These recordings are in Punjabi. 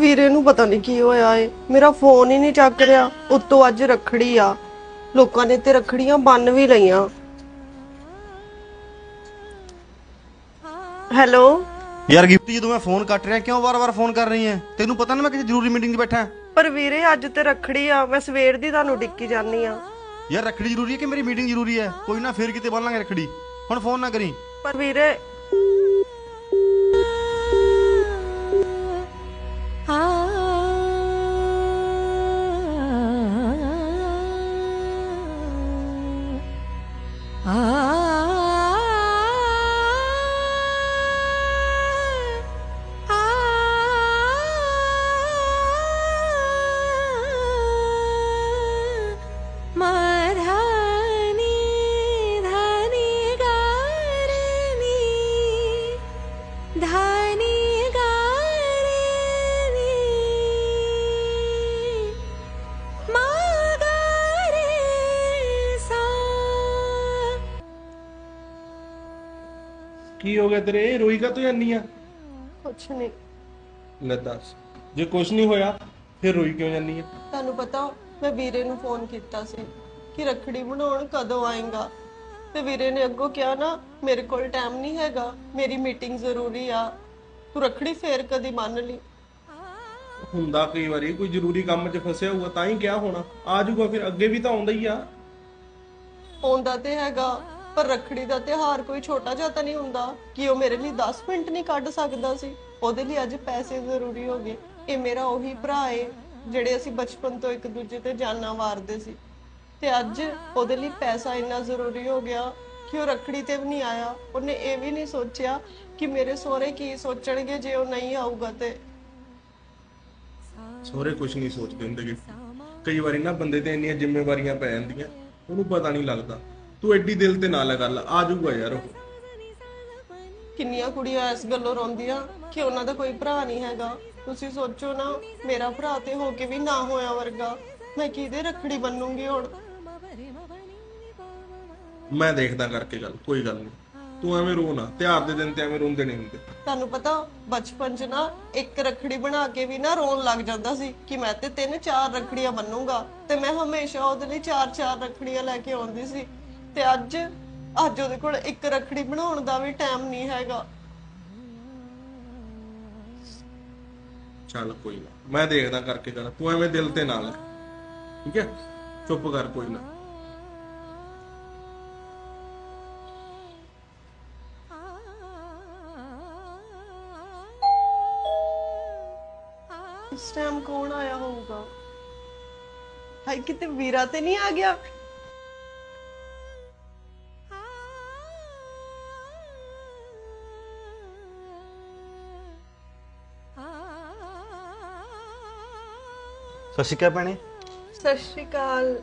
ਵੀਰੇ ਨੂੰ ਪਤਾ ਨਹੀਂ ਕੀ ਹੋਇਆ ਏ। ਮੇਰਾ ਫੋਨ ਹੀ ਨਹੀਂ ਚੱਕ ਰਿਹਾ। ਉੱਤੋਂ ਅੱਜ ਰੱਖੜੀ ਆ। ਲੋਕਾਂ ਨੇ ਤੇ ਰੱਖੜੀਆਂ ਬੰਨ ਵੀ ਲਈਆਂ। ਹੈਲੋ? ਯਾਰ ਗਿਫਟੀ ਜਦੋਂ ਮੈਂ ਫੋਨ ਕੱਟ ਰਿਹਾ ਕਿਉਂ ਵਾਰ-ਵਾਰ ਫੋਨ ਕਰ ਰਹੀ ਹੈ ਤੈਨੂੰ ਪਤਾ ਨਾ ਮੈਂ ਕਿਸੇ ਜ਼ਰੂਰੀ ਮੀਟਿੰਗ 'ਚ ਬੈਠਾ। ਪਰ ਵੀਰੇ ਅੱਜ ਤੇ ਰੱਖੜੀ ਆ। ਮੈਂ ਸਵੇਰ ਦੀ ਤੁਹਾਨੂੰ ਡਿੱਕੀ ਜਾਨੀ ਆ। ਯਾਰ ਰੱਖੜੀ ਜ਼ਰੂਰੀ ਹੈ ਕਿ ਮੇਰੀ ਮੀਟਿੰਗ ਜ਼ਰੂਰੀ ਹੈ ਕੋਈ ਨਾ ਫੇਰ ਕਿਤੇ ਬੰਨ ਲਾਂਗੇ ਰੱਖੜੀ। ਹੁਣ ਫੋਨ ਨਾ ਕਰੀ। ਪਰ ਵੀਰੇ Ah. ਕੀ ਹੋ ਗਿਆ ਤੇਰੇ? ਰੋਈ ਕਾ ਤੂੰ ਜਾਨੀ ਆ? ਕੁਛ ਨਹੀਂ ਲੈ ਦੱਸ। ਜੇ ਕੁਝ ਨਹੀਂ ਹੋਇਆ ਫਿਰ ਰੋਈ ਕਿਉਂ ਜਾਨੀ ਆ? ਤੁਹਾਨੂੰ ਪਤਾ ਮੈਂ ਵੀਰੇ ਨੂੰ ਫੋਨ ਕੀਤਾ ਸੀ ਕਿ ਰੱਖੜੀ ਬਣਾਉਣ ਕਦੋਂ ਆਏਗਾ। ਤੇ ਵੀਰੇ ਨੇ ਅੱਗੋਂ ਕਿਹਾ ਨਾ ਮੇਰੇ ਕੋਲ ਟਾਈਮ ਨਹੀਂ ਹੈਗਾ ਮੇਰੀ ਮੀਟਿੰਗ ਜ਼ਰੂਰੀ ਆ। ਤੂੰ ਰੱਖੜੀ ਫੇਰ ਕਦੀ ਮੰਨ ਲਈ। ਹੁੰਦਾ ਕਈ ਵਾਰੀ ਕੋਈ ਜ਼ਰੂਰੀ ਕੰਮ 'ਚ ਫਸਿਆ ਹੋਊਗਾ ਤਾਂ ਹੀ ਕਿਹਾ ਹੋਣਾ। ਆ ਜਾਊਗਾ ਫਿਰ ਅੱਗੇ ਵੀ ਤਾਂ ਆਉਂਦਾ ਹੀ ਆ। ਆਉਂਦਾ ਤੇ ਹੈਗਾ। ਪਰ ਰੱਖੜੀ ਦਾ ਤਿਉਹਾਰ ਕੋਈ ਛੋਟਾ ਜਿਹਾ ਤਾਂ ਨਹੀਂ ਹੁੰਦਾ। ਕਿ ਉਹ ਮੇਰੇ ਲਈ 10 ਮਿੰਟ ਨਹੀਂ ਕੱਢ ਸਕਦਾ ਸੀ? ਉਹਦੇ ਲਈ ਅੱਜ ਪੈਸੇ ਜ਼ਰੂਰੀ ਹੋ ਗਏ। ਇਹ ਮੇਰਾ ਉਹੀ ਭਰਾ ਏ, ਜਿਹੜੇ ਅਸੀਂ ਬਚਪਨ ਤੋਂ ਇੱਕ ਦੂਜੇ ਤੇ ਜਾਨਾਂ ਵਾਰਦੇ ਸੀ। ਤੇ ਅੱਜ ਉਹਦੇ ਲਈ ਪੈਸਾ ਇੰਨਾ ਜ਼ਰੂਰੀ ਹੋ ਗਿਆ ਕਿ ਉਹ ਰੱਖੜੀ ਤੇ ਵੀ ਨਹੀਂ ਆਇਆ। ਉਹਨੇ ਇਹ ਵੀ ਨਹੀਂ ਸੋਚਿਆ ਕਿ ਮੇਰੇ ਸਹੁਰੇ ਕੀ ਸੋਚਣਗੇ ਜੇ ਉਹ ਨਹੀਂ ਆਊਗਾ ਤੇ। ਸੋਹਰੇ ਕੁਝ ਨਹੀਂ ਸੋਚਦੇ ਹੁੰਦੇ ਗੇ। ਕਈ ਵਾਰੀ ਨਾ ਬੰਦੇ ਤੇ ਇੰਨੀਆਂ ਜ਼ਿੰਮੇਵਾਰੀਆਂ ਪੈ ਜਾਂਦੀਆਂ, ਉਹਨੂੰ ਪਤਾ ਨਹੀਂ ਲੱਗਦਾ। ਤੂੰ ਐਡੀ ਦਿਲ ਤੇ ਨਾ ਲਗਾ ਲਾ ਆ ਜਾਊਗਾ ਯਾਰ ਉਹ। ਕਿੰਨੀਆਂ ਕੁੜੀਆਂ ਇਸ ਗੱਲੋਂ ਰੋਂਦੀਆਂ ਕਿ ਉਹਨਾਂ ਦਾ ਕੋਈ ਭਰਾ ਨਹੀਂ ਹੈਗਾ। ਤੁਸੀਂ ਸੋਚੋ ਨਾ ਮੇਰਾ ਭਰਾ ਤੇ ਹੋ ਕੇ ਵੀ ਨਾ ਹੋਇਆ ਵਰਗਾ। ਮੈਂ ਕਿਹਦੇ ਰੱਖੜੀ ਬੰਨੂੰਗੀ ਹੁਣ? ਮੈਂ ਦੇਖਦਾ ਕਰਕੇ ਗੱਲ ਕੋਈ ਗੱਲ ਨਹੀਂ। ਤੂੰ ਐਵੇਂ ਰੋ ਨਾ ਤਿਉਹਾਰ ਦੇ ਦਿਨ ਤੇ ਐਵੇਂ ਰੋਂਦੇ ਨਹੀਂ ਹੁੰਦੇ। ਤੁਹਾਨੂੰ ਪਤਾ ਬਚਪਨ 'ਚ ਨਾ ਇੱਕ ਰੱਖੜੀ ਬਣਾ ਕੇ ਵੀ ਨਾ ਰੋਣ ਲੱਗ ਜਾਂਦਾ ਸੀ ਕਿ ਮੈਂ ਤੇ ਤਿੰਨ ਚਾਰ ਰੱਖੜੀਆਂ ਬੰਨੂੰਗਾ। ਤੇ ਮੈਂ ਹਮੇਸ਼ਾ ਉਹਦੇ ਲਈ ਚਾਰ ਚਾਰ ਰੱਖੜੀਆਂ ਲੈ ਕੇ ਆਉਂਦੀ ਸੀ। ਤੇ ਅੱਜ ਅੱਜ ਉਹਦੇ ਕੋਲ ਇੱਕ ਰੱਖੜੀ ਬਣਾਉਣ ਦਾ ਵੀ ਟਾਈਮ ਨਹੀਂ ਹੈਗਾ। ਚੱਲ ਕੋਈ ਨਾ ਮੈਂ ਦੇਖਦਾ ਕਰਕੇ ਗੱਲ ਤੂੰ ਐਵੇਂ ਦਿਲ ਤੇ ਨਾ ਲੈ ਠੀਕ ਹੈ? ਚੁੱਪ ਕਰ ਕੋਈ ਨਾ। ਇਸ ਟਾਈਮ ਕੌਣ ਆਇਆ ਹੋਊਗਾ? ਹਾਈ ਕਿਤੇ ਵੀਰਾ ਤੇ ਨਹੀਂ ਆ ਗਿਆ? ਸਤਿ ਸ਼੍ਰੀ ਅਕਾਲ ਭੈਣੇ। ਸਤਿ ਸ਼੍ਰੀ ਅਕਾਲ।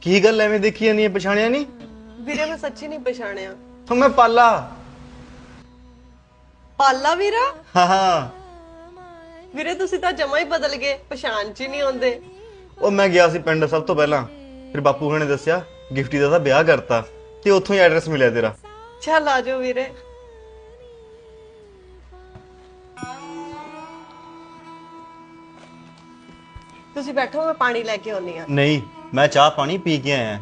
ਕੀ ਗੱਲ ਐਵੇਂ ਦੇਖੀ ਹੈ ਪਛਾਣਿਆ ਨਹੀਂ ਵੀਰੇ ਮੈਂ ਸੱਚੀ ਨਹੀਂ ਪਛਾਣਿਆ। ਹਾਂ ਮੈਂ ਪਾਲਾ। ਪਾਲਾ ਵੀਰਾ? ਹਾਂ ਹਾਂ। ਵੀਰੇ ਤੁਸੀਂ ਤਾਂ ਜਮਾ ਹੀ ਬਦਲ ਗਏ ਪਛਾਣ ਚ ਹੀ ਨਹੀਂ ਆਉਂਦੇ। ਉਹ ਮੈਂ ਗਿਆ ਸੀ ਪਿੰਡ ਸਭ ਤੋਂ ਪਹਿਲਾਂ। ਫਿਰ ਬਾਪੂ ਹੁਣੇ ਦੱਸਿਆ ਗਿਫਟੀ ਦਾ ਤਾਂ ਵਿਆਹ ਕਰਤਾ ਤੇ ਉੱਥੋਂ ਹੀ ਐਡਰੈਸ ਮਿਲਿਆ ਤੇਰਾ। ਚੱਲ ਆ ਜਾਓ ਵੀਰੇ। ਤੁਸੀਂ ਬੈਠੋ ਮੈਂ ਪਾਣੀ ਲੈ ਕੇ ਆਉਣੀ ਆ ਨਹੀਂ ਮੈਂ ਚਾਹ ਪਾਣੀ ਪੀ ਕੇ ਆਇਆ।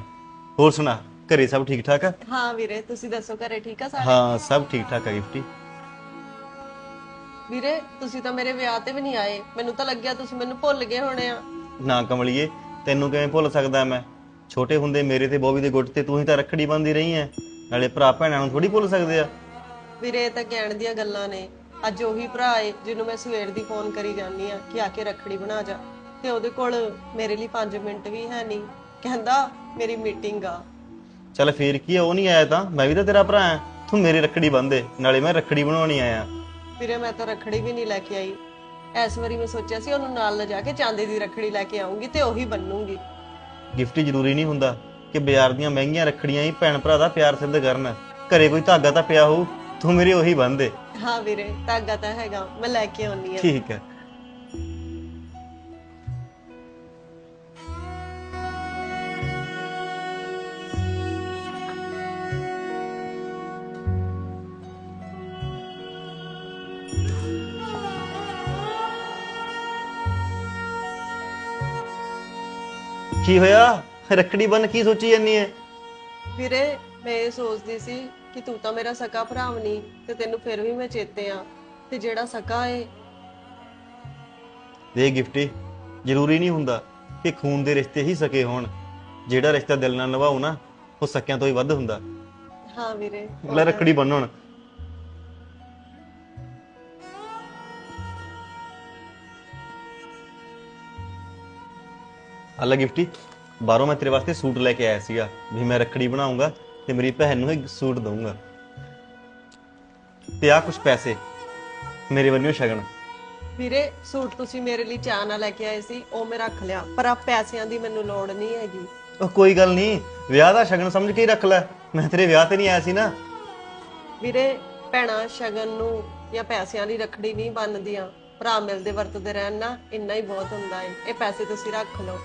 ਹੋਰ ਸੁਣਾ ਘਰੇ ਸਭ ਠੀਕ ਠਾਕ ਆ? ਹਾਂ ਵੀਰੇ ਤੁਸੀਂ ਦੱਸੋ ਘਰੇ ਠੀਕ ਆ ਸਾਰੇ? ਹਾਂ ਸਭ ਠੀਕ ਠਾਕ ਆ ਗਿਫਟੀ। ਵੀਰੇ ਤੁਸੀਂ ਤਾਂ ਮੇਰੇ ਵਿਆਹ ਤੇ ਵੀ ਨਹੀਂ ਆਏ। ਮੈਨੂੰ ਤਾਂ ਲੱਗਿਆ ਤੁਸੀਂ ਮੈਨੂੰ ਭੁੱਲ ਗਏ ਹੋਣੇ ਆ। ਨਾ ਕਮਲੀਏ ਤੈਨੂੰ ਕਿਵੇਂ ਭੁੱਲ ਸਕਦਾ ਮੈਂ? ਛੋਟੇ ਹੁੰਦੇ ਮੇਰੇ ਤੇ ਬੋਬੀ ਦੇ ਗੁੱਟ ਤੇ ਤੂੰ ਹੀ ਤਾਂ ਰੱਖੜੀ ਬੰਦੀ ਰਹੀ ਐ। ਨਾਲੇ ਭਰਾ ਭੈਣਾਂ ਨੂੰ ਥੋੜੀ ਭੁੱਲ ਸਕਦੇ ਆ। ਵੀਰੇ ਇਹ ਤਾਂ ਕਹਿਣ ਦੀਆਂ ਗੱਲਾਂ ਨੇ। ਅੱਜ ਉਹੀ ਭਰਾ ਏ ਜਿਹਨੂੰ ਮੈਂ ਸਵੇਰ ਦੀ ਫੋਨ ਕਰੀ ਜਾਂਦੀ ਆ ਕਿ ਆ ਕੇ ਰੱਖੜੀ ਬਣਾ ਜਾ। ਤੇ ਉਹਦੇ ਕੋਲ ਮੇਰੇ ਲਈ 5 ਮਿੰਟ ਵੀ ਹੈ ਨਹੀਂ। ਕਹਿੰਦਾ ਮੇਰੀ ਮੀਟਿੰਗ ਆ। ਚੱਲ ਫੇਰ ਕੀ ਆ ਉਹ ਨਹੀਂ ਆਇਆ ਤਾਂ? ਮੈਂ ਵੀ ਤਾਂ ਤੇਰਾ ਭਰਾ ਆ ਤੂੰ ਮੇਰੀ ਰੱਖੜੀ ਬੰਦੇ ਨਾਲੇ ਮੈਂ ਰੱਖੜੀ ਬਣਾਉਣੀ ਆਇਆ। ਵੀਰੇ ਮੈਂ ਤਾਂ ਰੱਖੜੀ ਵੀ ਨਹੀਂ ਲੈ ਕੇ ਆਈ। ਇਸ ਵਾਰੀ ਮੈਂ ਸੋਚਿਆ ਸੀ ਉਹਨੂੰ ਨਾਲ ਲਿਜਾ ਕੇ ਚਾਂਦੀ ਦੀ ਰੱਖੜੀ ਲੈ ਕੇ ਆਉਂਗੀ ਤੇ ਉਹੀ ਬੰਨੂੰਗੀ। ਗਿਫਟ ਜ਼ਰੂਰੀ ਨਹੀਂ ਹੁੰਦਾ ਕਿ ਬਾਜ਼ਾਰ ਦੀਆਂ ਮਹਿੰਗੀਆਂ ਰੱਖੜੀਆਂ ਹੀ ਭੈਣ ਭਰਾ ਦਾ ਪਿਆਰ ਸਿੱਧ ਕਰਨ। ਘਰੇ ਕੋਈ ਧਾਗਾ ਤਾਂ ਪਿਆ ਹੋਊ ਤੂੰ ਮੇਰੇ ਉਹੀ ਬੰਦੇ ਹਾਂ ਵੀਰੇ ਧਾਗਾ ਤਾਂ ਹੈਗਾ ਮੈਂ ਲੈ ਕੇ ਆਉਣੀ ਆ। ਠੀਕ ਹੈ। ਕੀ ਹੋਇਆ? ਰੱਖੜੀ ਬੰਨ ਕੀ ਸੋਚੀ ਜਾਨੀ ਐ? ਵੀਰੇ ਮੈਂ ਇਹ ਸੋਚਦੀ ਸੀ ਕਿ ਤੂੰ ਤਾਂ ਮੇਰਾ ਸਕਾ ਭਰਾ ਵੀ ਨਹੀਂ ਤੇ ਤੈਨੂੰ ਫਿਰ ਵੀ ਮੈਂ ਚੇਤੇ ਆ। ਤੇ ਜਿਹੜਾ ਸਕਾ ਏ। ਦੇ ਗਿਫਟੀ ਜ਼ਰੂਰੀ ਨਹੀਂ ਹੁੰਦਾ ਕਿ ਖੂਨ ਦੇ ਰਿਸ਼ਤੇ ਹੀ ਸਕੇ ਹੋਣ। ਜਿਹੜਾ ਰਿਸ਼ਤਾ ਦਿਲ ਨਾਲ ਨਿਭਾਉ ਨਾ ਉਹ ਸਕਿਆਂ ਤੋਂ ਹੀ ਵੱਧ ਹੁੰਦਾ। ਹਾਂ ਵੀਰੇ ਲੈ ਰੱਖੜੀ ਬੰਨਣ ਅੱਲਾ ਗਿਫਟੀ ਬਾਹਰੋਂ ਮੈਂ ਤੇਰੇ ਵਾਸਤੇ ਸੂਟ ਲੈ ਕੇ ਆਇਆ ਸੀਗਾ। ਵੀ ਮੈਂ ਰੱਖੜੀ ਬਣਾਉਂਗਾ ਤੇ ਮੇਰੀ ਭੈਣ ਨੂੰ ਇੱਕ ਸੂਟ ਦਊਂਗਾ। ਤੇ ਆ ਕੁਝ ਪੈਸੇ ਮੇਰੇ ਵੱਲੋਂ ਸ਼ਗਨ। ਵੀਰੇ ਸੂਟ ਤੁਸੀਂ ਮੇਰੇ ਲਈ ਚਾਹ ਨਾਲ ਲੈ ਕੇ ਆਏ ਸੀ ਉਹ ਮੈਂ ਰੱਖ ਲਿਆ। ਪਰ ਆ ਪੈਸਿਆਂ ਦੀ ਮੈਨੂੰ ਲੋੜ ਨਹੀਂ ਹੈਗੀ। ਉਹ ਕੋਈ ਗੱਲ ਨਹੀਂ ਵਿਆਹ ਦਾ ਸ਼ਗਨ ਸਮਝ ਕੇ ਹੀ ਰੱਖ ਲੈ। ਮੈਂ ਤੇਰੇ ਵਿਆਹ ਤੇ ਨਹੀਂ ਆਇਆ ਸੀ ਨਾ। ਵੀਰੇ ਭੈਣਾਂ ਸ਼ਗਨ ਨੂੰ ਜਾਂ ਪੈਸਿਆਂ ਦੀ ਰੱਖੜੀ ਨਹੀਂ ਬੰਨਦੀਆਂ। ਭਰਾ ਮਿਲਦੇ ਵਰਤਦੇ ਰਹਿਣ ਨਾ ਇੰਨਾ ਹੀ ਬਹੁਤ ਹੁੰਦਾ ਏ। ਇਹ ਪੈਸੇ ਤੁਸੀਂ ਰੱਖ ਲਓ।